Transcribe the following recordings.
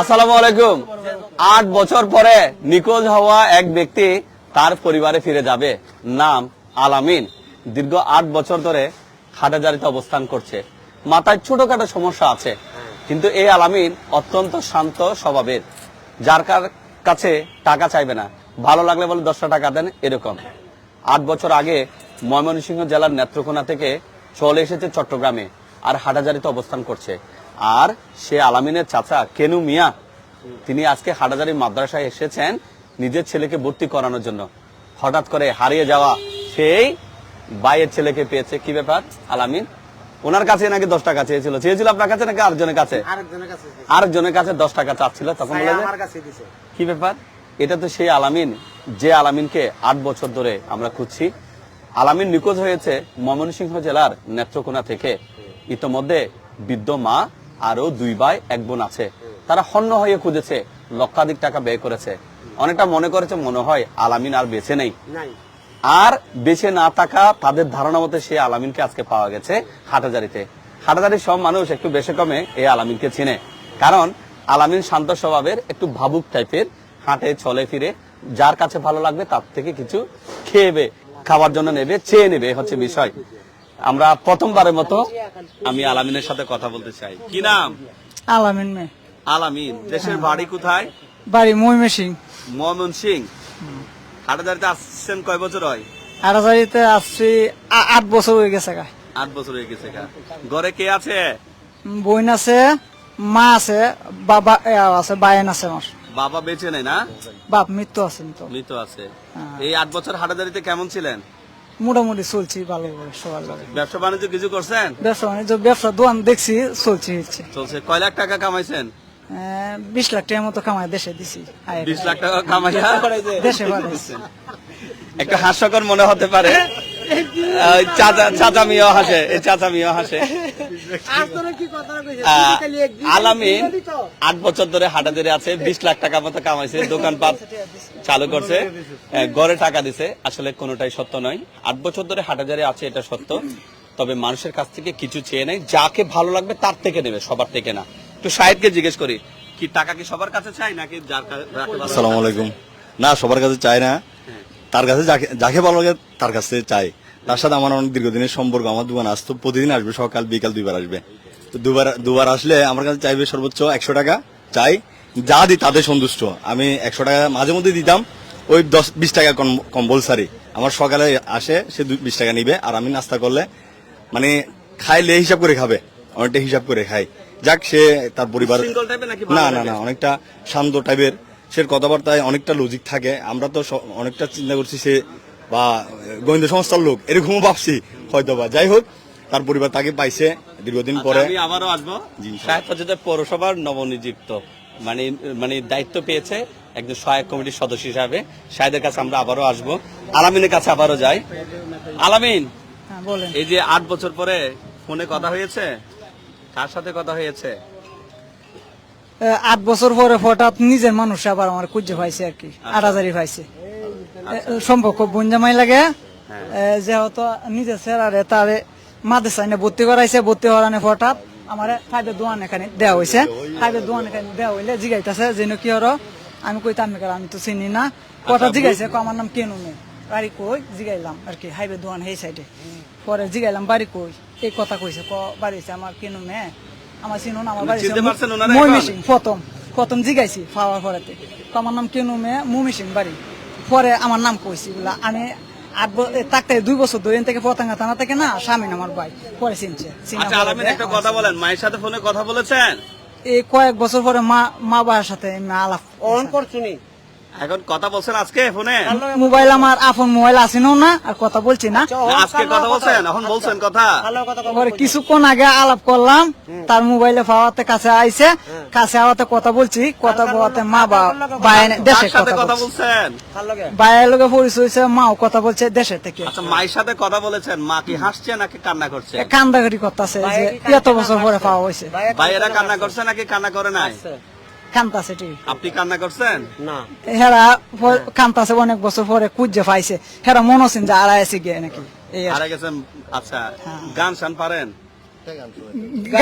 আসসালামু আলাইকুম। আট বছর পরে নিখোঁজ হওয়া এক ব্যক্তি তার পরিবারে ফিরে যাবে। নাম আলামিন। দীর্ঘ আট বছর ধরে হাটাজারিতে অবস্থান করছে। মাথায় ছোটখাটো সমস্যা আছে। কিন্তু এই আলামিন অত্যন্ত শান্ত স্বভাবের। যার কাছে টাকা চাইবে না। ভালো লাগলে বলে দশটা টাকা দেন, এরকম। আট বছর আগে ময়মনসিংহ জেলার নেত্রকোনা থেকে চলে এসেছে চট্টগ্রামে। আর হাটাজারিতে অবস্থান করছে। আর সে আলামিনের চাচা কেনু মিয়া তিনি আজকে হাটাজারি মাদ্রাসায় এসেছেন নিজের ছেলেকে ভর্তি করানোর জন্য। হঠাৎ করে হারিয়ে যাওয়া সেই বাইয়ের ছেলেকে পেয়েছে। কি ব্যাপার? আলামিন ওনার কাছে নাকি দশ টাকা চেয়েছিল? চেয়েছিল আপনার কাছে নাকি আরেকজনের কাছে? আরেকজনের কাছে দশ টাকা চাচ্ছিল তখন বলে কি ব্যাপার? এটা তো সেই আলামিন যে আলামিনকে আট বছর ধরে আমরা খুঁজছি। আলামিন নিখোঁজ হয়েছে ময়মনসিংহ জেলার নেত্রকোনা থেকে। ইতোমধ্যে বৃদ্ধ মা আরও দুই ভাই এক বোন আছে। তারা হন্য হয়ে খুঁজেছে লক্ষাধিক টাকা ব্যয় করেছে। অনেকটা মনে করেছে মনে হয় আলামিন আর বেঁচে নেই। আর বেঁচে না থাকা তাদের ধারণা মতে সেই আলামিনকে আজকে পাওয়া গেছে হাটাজারিতে। হাটাজারির সব মানুষ একটু বেশি কমে এই আলামিনকে চিনে। কারণ আলামিন শান্ত স্বভাবের একটু ভাবুক টাইপের হাঁটে চলে ফিরে যার কাছে ভালো লাগবে তার থেকে কিছু খেয়েবে খাওয়ার জন্য নেবে চেয়ে নেবে হচ্ছে বিষয়। আমরা প্রথমবারের মতো আমি আলামিনের সাথে কথা বলতে চাই। কি নাম? আলামিন মে। আলামিন দেশের বাড়ি কোথায়? বাড়ি ময়মে সিং ময়মন সিং হাটাজারিতে আসছেন কয় বছর হয়? আড়াজারিতে আসছি আট বছর হয়ে গেছে গা। আট বছর হয়ে গেছে গা। ঘরে কে আছে? বোন আছে মা আছে বাবা আছে বায়েন আছে আমার। বাবা বেঁচে নেই না? বাপ মৃত্যু আছেন তো মৃত আছে। হ্যাঁ। এই আট বছর হাটাদারিতে কেমন ছিলেন? মোটামুটি চলছি ভালো সবার ব্যবসা বাণিজ্য কিছু করছেন? ব্যবসা বাণিজ্য ব্যবসা দোকান দেখছি চলছি হচ্ছে চলছে। কয় লাখ টাকা কামাইছেন? বিশ লাখ টাকার মতো কামাই দেশে দিছি। বিশ লাখ টাকা কামাইয়া দেশে একটু হাস্যকর মনে হতে পারে। চাচা হাসে এই চাচা হাসে। আলামিন আট বছর ধরে হাটাদারি আছে বিশ লাখ টাকা মতো কামাইছে দোকানপাট। চালু করছে। আহ, ঘরে টাকা দিছে। আসলে কোনোটাই সত্য নয়। আট বছর ধরে হাটাজারি আছে এটা সত্য। তবে মানুষের কাছ থেকে কিছু চেয়ে নেই যাকে ভালো লাগবে তার থেকে নেবে সবার থেকে না। একটু সাহেবকে জিজ্ঞেস করি কি টাকা কি সবার কাছে চাই নাকি যার আসসালামু আলাইকুম। না সবার কাছে চাই না। তার কাছে যাকে- যাকে ভালো লাগে তার কাছে চাই তার সাথে আমার অনেক দীর্ঘদিনের সম্পর্ক আমার দোকান আসতো প্রতিদিন আসবে সকাল বিকাল দুইবার আসবে। তো দুবার দুবার আসলে আমার কাছে চাইবে সর্বোচ্চ একশো টাকা চাই। যা দিই তাদের সন্তুষ্ট। আমি একশো টাকা মাঝে মধ্যে দিতাম ওই দশ বিশ টাকা কম্পালসারি আমার সকালে আসে সে বিশ টাকা নিবে আর আমি নাস্তা করলে মানে খাইলে হিসাব করে খাবে অনেকটা হিসাব করে খাই। যাক সে তার পরিবার না না না অনেকটা শান্ত টাইপের সে কথাবার্তায় অনেকটা লজিক থাকে। আমরা তো অনেকটা চিন্তা করছি সে বা গোয়েন্দা সংস্থার লোক এরকমও ভাবছি হয়তো বা যাই হোক তার পরিবার তাকে পাইছে দীর্ঘদিন পরে। আচ্ছা, আবারও আসব। পৌরসভার নবনিযুক্ত। মানে মানে দায়িত্ব পেয়েছে একজন সহায়ক কমিটির সদস্য হিসাবে। সাহেদের কাছে আমরা আবারও আসব। আলামিনের কাছে আবারও যাই। আলামিন হ্যাঁ এই যে আট বছর পরে ফোনে কথা হয়েছে? কার সাথে কথা হয়েছে? আট বছর পরে হঠাৎ নিজের মানুষ আবার আমার খুঁজে পাইছে আর কি আড়াজারি পাইছে। এ, সম্পর্ক বঞ্জামাই লাগে। যেহেতু নিজের সেরারে তারে মাদ্রাসায় নিয়ে ভর্তি করাইছে ভর্তি করানে হঠাৎ আমার ফাইভের দোয়ান এখানে দেওয়া হয়েছে ফাইভের দোয়ান এখানে দেওয়া হইলে জিগাইতেছে যেন কি হরো আমি আমি কইলাম, আমি তো চিনি না। কথা জিগাইছে আমার নাম কেন নেই। বাড়ি কই? জিগাইলাম আর কি হাইবে দোয়ান এই সাইডে পরে জিগাইলাম বাড়ি কই? এই কথা কইছে ক বাড়ি হইছে আমার কেন মে আমার চিনো না আমার বাড়ি এখন? প্রথম প্রথম জিগাইছি পাওয়ার পরেতে। আমার নাম কেনু মে মুমি সিং বাড়ি। পরে আমার নাম কইছি বলে আমি আট থাকতে দুই বছর ধরেন থেকে পতাঙ্গা থানা থেকে না স্বামীন আমার ভাই পরে চিনছে আচ্ছা আলামিন একটা কথা বলেন মায়ের সাথে ফোনে কথা বলেছেন? এই কয়েক বছর পরে মা মা বাবার সাথে আলাপ অরণ করছুনি এখন কথা বলছেন আজকে ফোনে? মোবাইল আমার আপন মোবাইল আসেনও না আর কথা বলছি না। আজকে কথা বলছেন? এখন বলছেন কথা। কিছুক্ষণ আগে আলাপ করলাম তার মোবাইলে পাওয়াতে কাছে আইছে কাছে আওয়াতে কথা বলছি কথা বলতে মা বা বাইরে দেশে কথা বলছেন? বাইরের লোকে পরিচয় হয়েছে মাও কথা বলছে দেশে থেকে। আচ্ছা মায়ের সাথে কথা বলেছেন? মা কি হাসছে নাকি কান্না করছে? কান্দাকাটি করতেছে যে এত বছর পরে পাওয়া হয়েছে। ভাইয়েরা কান্না করছে। নাকি কান্না করে নাই? কান্দাছে ঠিক আপনি কান্না করছেন? না। হেরা কান্দাছে অনেক বছর পরে কুজে পাইছে। হেরা মনে হচ্ছেন যে আড়াই আছে গিয়ে নাকি। হারা গেছেন আচ্ছা। হ্যাঁ। গান শান পারেন?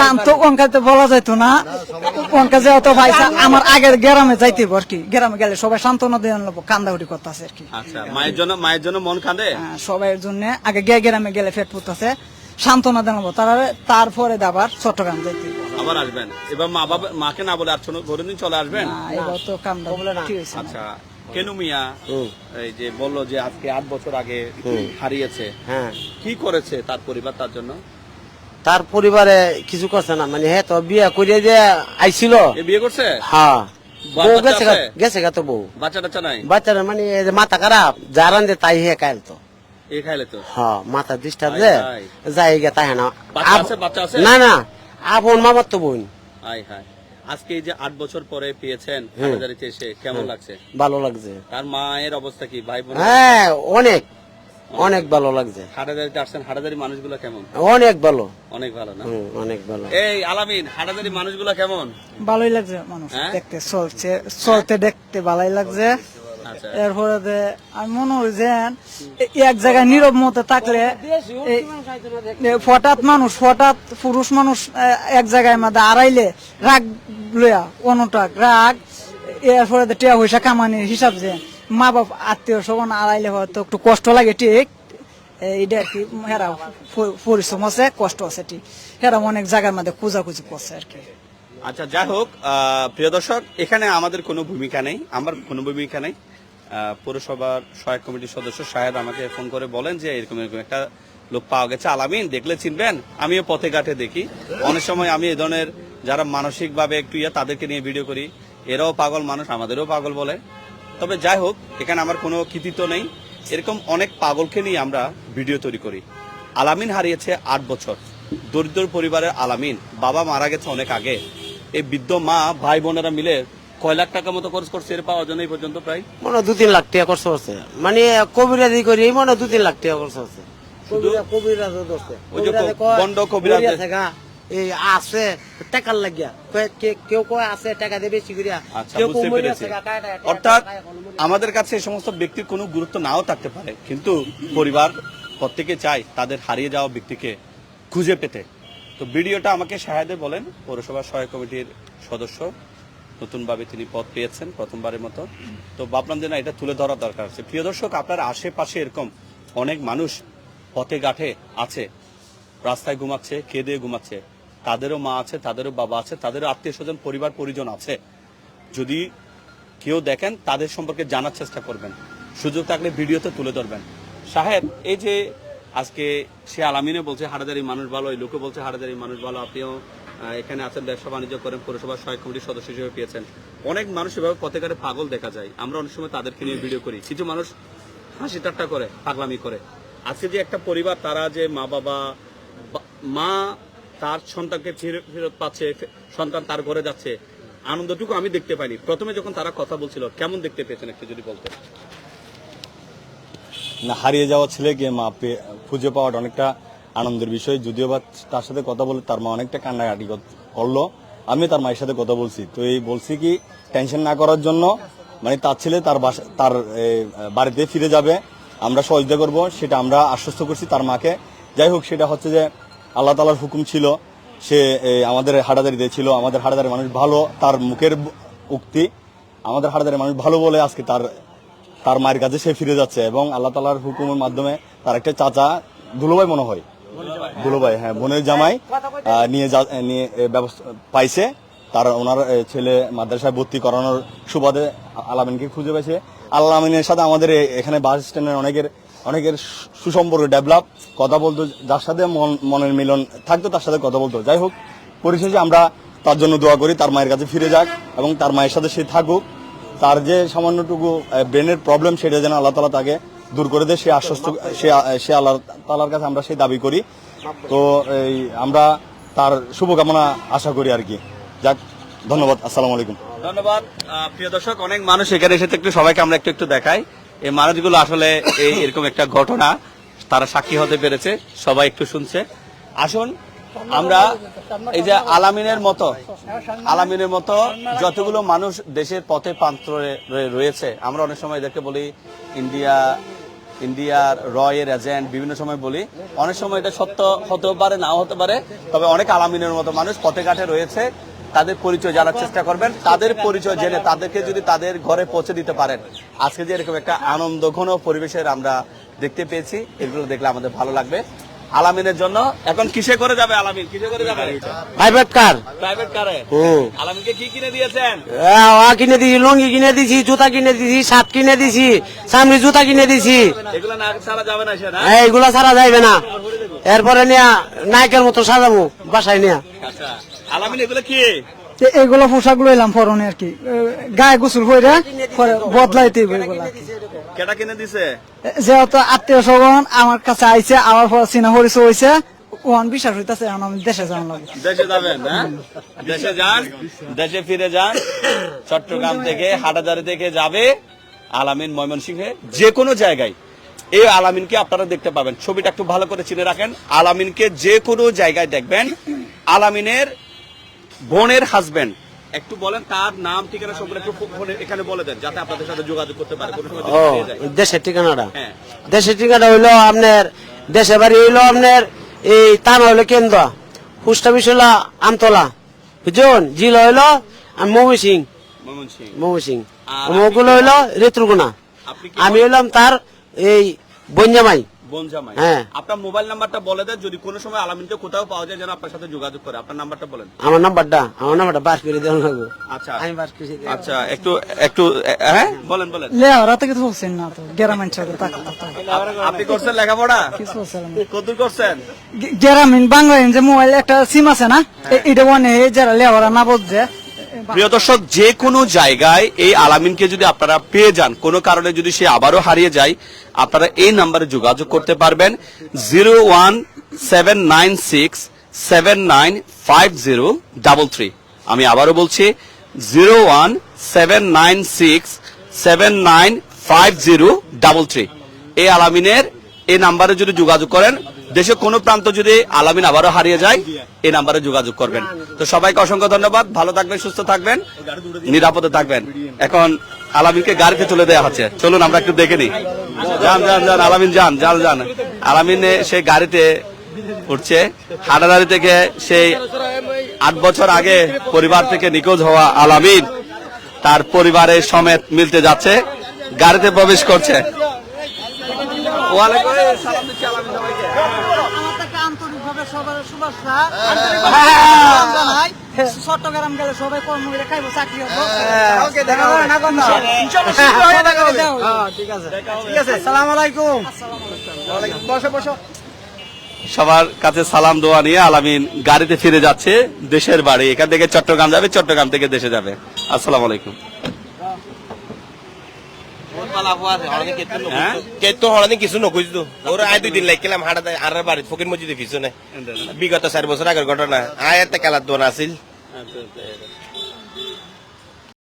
গান তো অঙ্কাতে বলা যাইতো না। অনকা যে অত ভাইসা আমার আগের গ্রামে যাইতে আর কি। গ্রামে গেলে সবাই সান্ত্বনা দিয়ে আনলো কান্দাউটি করতেছে আর কি। আচ্ছা মায়ের জন্য মায়ের জন্য মন কাঁদে? সবাই সবাইয়ের জন্য। আগে গে গ্রামে গেলে পেট ফুটতেছে সান্ত্বনা দেনাবো তারা তারপরে আবার চট্টগ্রাম যাইতে আবার আসবেন। এবার মা বাবা মাকে না বলে আর দিন চলে আসবেন? এবার তো কামটা না। আচ্ছা কেনু মিয়া এই যে বলল যে আজকে আট বছর আগে হারিয়েছে। হ্যাঁ। কি করেছে তার পরিবার তার জন্য? তার পরিবারে কিছু করছে না। মানে হ্যাঁ তো বিয়ে করে যে আইছিল। বিয়ে করছে? হ্যাঁ। বউ গেছে গা- গেছে গা তো বউ। বাচ্চা টাচ্চা নাই? বাচ্চারা মানে মাথা খারাপ। যারান যে তাই হে কাইল তো। এ খাইলে তো। হ্যাঁ মাথা ডিস্টার্ব যে হায়। যাই গে তাই না। বাচ্চা আছে, না না আপন মামার তো বোন। হায়। আজকে এই যে আট বছর পরে পেয়েছেন হাজারিতে এসে কেমন লাগছে? ভালো লাগছে। তার মায়ের অবস্থা কি ভাই বোন হ্যাঁ অনেক। অনেক। ভালো লাগছে। হাটাদারিতে আসছেন হাটাদারি মানুষগুলো কেমন? অনেক ভালো। অনেক ভালো না? অনেক ভালো। এই আলামিন হাটাদারি মানুষগুলো কেমন? ভালোই লাগছে মানুষ হ্যাঁ? দেখতে চলছে চলতে দেখতে ভালোই লাগছে। এরপরে আমি মনে হয় যে এক জায়গায় নীরব মতে থাকলে হঠাৎ মানুষ হঠাৎ পুরুষ মানুষ এক জায়গায় মধ্যে আড়াইলে রাগ লইয়া অনটাক রাগ এরপরে টিয়া পয়সা কামানির হিসাব যে মা বাপ আত্মীয় স্বজন আড়াইলে হয়তো একটু কষ্ট লাগে ঠিক? এইটা আর কি হেরা পরিশ্রম আছে কষ্ট আছে ঠিক? হেরা অনেক জায়গার মধ্যে খোঁজাখুঁজি করছে আর কি। আচ্ছা যাই হোক আহ, প্রিয় দর্শক এখানে আমাদের কোনো ভূমিকা নেই আমার কোনো ভূমিকা নেই। পৌরসভার সহায়ক কমিটির সদস্য শাহেদ আমাকে ফোন করে বলেন যে এরকম এরকম একটা লোক পাওয়া গেছে। আলামিন, দেখলে চিনবেন? আমিও পথে ঘাটে দেখি। অনেক সময় আমি এ ধরনের যারা মানসিক ভাবে একটু ইয়ে তাদেরকে নিয়ে ভিডিও করি। এরাও পাগল মানুষ, আমাদেরও পাগল বলে। তবে যাই হোক, এখানে আমার কোনো কৃতিত্ব নেই। এরকম অনেক পাগলকে নিয়ে আমরা ভিডিও তৈরি করি। আলামিন হারিয়েছে আট বছর। দরিদ্র পরিবারের আলামিন। বাবা মারা গেছে অনেক আগে। এই বৃদ্ধ মা ভাই বোনেরা মিলে কয় লাখ টাকা মতো খরচ করছে এর পাওয়ার জন্য এই পর্যন্ত প্রায়? মনে দু তিন লাখ টাকা খরচ হচ্ছে। মানে কবিরাজি করি মনে দু তিন লাখ টাকা খরচ হচ্ছে। কবিরা- কবিরাজও ধরছে। ওই যে কবিরাজে ক- কয়, বন্ড কবিরাজে- মরি আছে গা, এই আছে টাকার লাগিয়া। কেউ কয় আছে টাকা দিয়ে বেশি আচ্ছা কেউ অর্থাৎ আমাদের কাছে এই সমস্ত ব্যক্তির কোনো গুরুত্ব নাও থাকতে পারে। কিন্তু পরিবার প্রত্যেকে চায় তাদের হারিয়ে যাওয়া ব্যক্তিকে খুঁজে পেতে। তো ভিডিওটা আমাকে সাহায্যে বলেন পৌরসভা সহায়ক কমিটির সদস্য। নতুনভাবে তিনি পদ পেয়েছেন প্রথমবারের মতো। তো ভাবলাম যে না, এটা তুলে ধরা দরকার। আছে প্রিয় দর্শক, আপনার আশেপাশে এরকম অনেক মানুষ পথে গাঠে আছে, রাস্তায় ঘুমাচ্ছে কেঁদে ঘুমাচ্ছে। তাদেরও মা আছে, তাদেরও বাবা আছে, তাদেরও আত্মীয় স্বজন, পরিবার, পরিজন আছে। যদি কেউ দেখেন, তাদের সম্পর্কে জানার চেষ্টা করবেন। সুযোগ থাকলে ভিডিওতে তুলে ধরবেন। সাহেব, এই যে আজকে সে আলামিনে বলছে হাটাদারি মানুষ ভালো। এই লোকে বলছে হাটাদারি মানুষ ভালো। আপনিও এখানে আছেন ব্যবসা বাণিজ্য করেন পৌরসভার সহায়ক কমিটির সদস্য হিসেবে পেয়েছেন। অনেক মানুষ এভাবে পথে পাগল দেখা যায়। আমরা অনেক সময় তাদেরকে নিয়ে ভিডিও করি। কিছু মানুষ হাসি ঠাট্টা করে, পাগলামি করে। আজকে যে একটা পরিবার, তারা যে মা বাবা মা তার সন্তানকে ফিরে- ফেরত পাচ্ছে সন্তান তার ঘরে যাচ্ছে, আনন্দটুকু আমি দেখতে পাইনি। প্রথমে যখন তারা কথা বলছিল, কেমন দেখতে পেয়েছেন একটু যদি বলতেন? না, হারিয়ে যাওয়া ছেলেকে মা খুঁজে পাওয়াটা অনেকটা আনন্দের বিষয়। যদিও বা তার সাথে কথা বলে তার মা অনেকটা কান্নাকাটি করল। আমি তার মায়ের সাথে কথা বলছি। তো এই বলছি কি টেনশন না করার জন্য মানে তার ছেলে তার বাসা, তার বাড়িতে ফিরে যাবে। আমরা সহযোগিতা করব, সেটা আমরা আশ্বস্ত করছি তার মাকে। যাই হোক, সেটা হচ্ছে যে আল্লাহ তালার হুকুম ছিল। সে আমাদের হাটাদারিতে ছিল আমাদের হাটাদারি মানুষ ভালো, তার মুখের উক্তি আমাদের হাটাদারি মানুষ ভালো বলে আজকে তার তার মায়ের কাছে সে ফিরে যাচ্ছে। এবং আল্লাহ তালার হুকুমের মাধ্যমে তার একটা চাচা দুলোভাই মনে হয়। দুলোভাই হ্যাঁ বোনের জামাই নিয়ে যা- নিয়ে ব্যবস্থা পাইছে। তার ওনার ছেলে মাদ্রাসায় ভর্তি করানোর সুবাদে আলামিনকে খুঁজে পেয়েছে। আলামিনের সাথে আমাদের এখানে বাস স্ট্যান্ডের অনেকের অনেকের সুসম্পর্ক ডেভেলপ। কথা বলতো, যার সাথে মন- মনের মিলন থাকতো, তার সাথে কথা বলতো। যাই হোক, পরিশেষে আমরা তার জন্য দোয়া করি, তার মায়ের কাছে ফিরে যাক এবং তার মায়ের সাথে সে থাকুক। তার যে সামান্যটুকু ব্রেনের প্রবলেম সেটা যেন আল্লাহ তালা তাকে দূর করে দেয় সে আশ্বস্ত সে সে আল্লাহ তালার কাছে আমরা সেই দাবি করি। তো এই আমরা তার শুভকামনা আশা করি আর কি। যাক ধন্যবাদ আসসালামু আলাইকুম। ধন্যবাদ। প্রিয় দর্শক অনেক মানুষ এখানে এসে একটু সবাইকে আমরা একটু একটু দেখাই। এই মানুষগুলো আসলে এই এরকম একটা ঘটনা তারা সাক্ষী হতে পেরেছে সবাই একটু শুনছে। আসুন আমরা এই যে আলামিনের মতো আলামিনের মতো যতগুলো মানুষ দেশের পথে প্রান্তরে রয়েছে আমরা অনেক সময় এদেরকে বলি ইন্ডিয়া ইন্ডিয়ার রয়ের এজেন্ট বিভিন্ন সময় বলি। অনেক সময় এটা সত্য হতে পারে, নাও হতে পারে, তবে অনেক আলামিনের মতো মানুষ পথে ঘাটে রয়েছে। তাদের পরিচয় জানার চেষ্টা করবেন। তাদের পরিচয় জেনে তাদেরকে যদি তাদের ঘরে পৌঁছে দিতে পারেন। আজকে যে এরকম একটা আনন্দ ঘন পরিবেশের আমরা দেখতে পেয়েছি, এগুলো দেখলে আমাদের ভালো লাগবে। আলামিনের জন্য। এখন কিসে করে যাবে আলামিন? কিসে করে যাবে? প্রাইভেট কার প্রাইভেট কারে হুম আলামিনকে কি কিনে দিয়েছেন? আ কিনে দিছি লুঙ্গি কিনে দিছি জুতা কিনে দিছি শার্ট কিনে দিছি সামনে জুতা কিনে দিছি। এগুলো না ছাড়া যাবে না সে না এইগুলা ছাড়া যাইবে না। এরপরে নিয়া নায়কের মতো সাজাবো বাসায় নিয়া। আচ্ছা। আলামিন এগুলো কি? এগুলো পোশাক লইলাম পরনে আর কি। গায়ে গোসল হইরা পরে বদলাইতে হইব এগুলা কেটা কিনে দিছে? যেহেতু আত্মীয় স্বজন আমার কাছে আইছে আমার পর চিনা পরিচয় হয়েছে ওয়ান বিশ্বাস হইতাছে এখন আমি দেশে যাওয়া লাগবে দেশে যাবেন না দেশে যান দেশে ফিরে যান চট্টগ্রাম থেকে হাটাজারি থেকে যাবে আলামিন ময়মনসিংহে যে কোনো জায়গায়। এই আলামিনকে আপনারা দেখতে পাবেন। ছবিটা একটু ভালো করে চিনে রাখেন। আলামিনকে যে কোনো জায়গায় দেখবেন। আলামিনের বোনের হাজবেন্ড একটু বলেন তার নাম ঠিকানা সম্পর্কে একটু ফোনে- এখানে বলে দেন যাতে আপনাদের সাথে যোগাযোগ করতে পারে। কোনো সময় ও দেশের ঠিকানাটা? হ্যাঁ। দেশের ঠিকানা হইল আপনার দেশের বাড়ি হইল আপনার এই তান হইল কেন্দ্র পোস্ট অফিস হইল আমতলা। বুঝুন জিল হইল মমি সিং। মমি সিং। মগুলো হইল আপনি আমি হইলাম তার এই বঞ্জামাই বনজামাই হ্যাঁ। আপনার মোবাইল নাম্বারটা বলে দেন যদি কোনো সময় আলামিনকে কোথাও পাওয়া যায় যেন আপনার সাথে যোগাযোগ করে। আপনার নাম্বারটা বলেন। আমার নাম্বারটা আমার নাম্বারটা বার করে দেওয়া লাগবে। আচ্ছা। আমি বার করে দিই। আচ্ছা একটু একটু হ্যাঁ বলেন বলেন। লে ওরা থেকে তো বলছেন না তো গ্রামীণ সাথে টাকা আপনি করছেন লেখাপড়া? কিছু বলছিলাম কতদূর করছেন? গ্রামীণ বাংলা যে মোবাইল একটা সিম আছে না? এটা মানে যারা লেওয়ারা না বুঝছে প্রিয় দর্শক, যে কোনো জায়গায় এই আলামিনকে যদি আপনারা পেয়ে যান, কোনো কারণে যদি সে আবারও হারিয়ে যায়, আপনারা এই নাম্বারে যোগাযোগ করতে পারবেন। Zero one seven nine six seven nine five zero double three. আমি আবারও বলছি, zero one seven nine six seven nine five zero double three. এই আলামিনের এই নাম্বারে যদি যোগাযোগ করেন দেশে কোনো প্রান্ত যদি আলামিন আবারও হারিয়ে যায়, এই নাম্বারে যোগাযোগ করবেন। তো সবাইকে অসংখ্য ধন্যবাদ। ভালো থাকবেন, সুস্থ থাকবেন, নিরাপদে থাকবেন। এখন আলামিনকে গাড়িতে তুলে দেওয়া হচ্ছে। চলুন, আমরা একটু দেখে নিই। যান যান যান, আলামিন যান যান যান। আলামিন সে গাড়িতে উঠছে। হাটাদারি থেকে সেই আট বছর আগে পরিবার থেকে নিখোঁজ হওয়া আলামিন তার পরিবারের সমেত মিলতে যাচ্ছে, গাড়িতে প্রবেশ করছে। ওয়ালাইকুম সালাম চট্টগ্রাম গেলে সবাই কর্মীরা খাইবো চাকরি হব। সবার কাছে সালাম দোয়া নিয়ে আলামিন গাড়িতে ফিরে যাচ্ছে দেশের বাড়ি। এখান থেকে চট্টগ্রাম যাবে চট্টগ্রাম থেকে দেশে যাবে। আসসালামু আলাইকুম। কেতো হড়ানি কিছু নকইছো ওর আয় দুই দিন লাগিলাম হাড়া আর বাড়ি ফকির মসজিদে পিছনে বিগত চার বছর আগের ঘটনা। আয় এতে কালার দোয়ান আছিল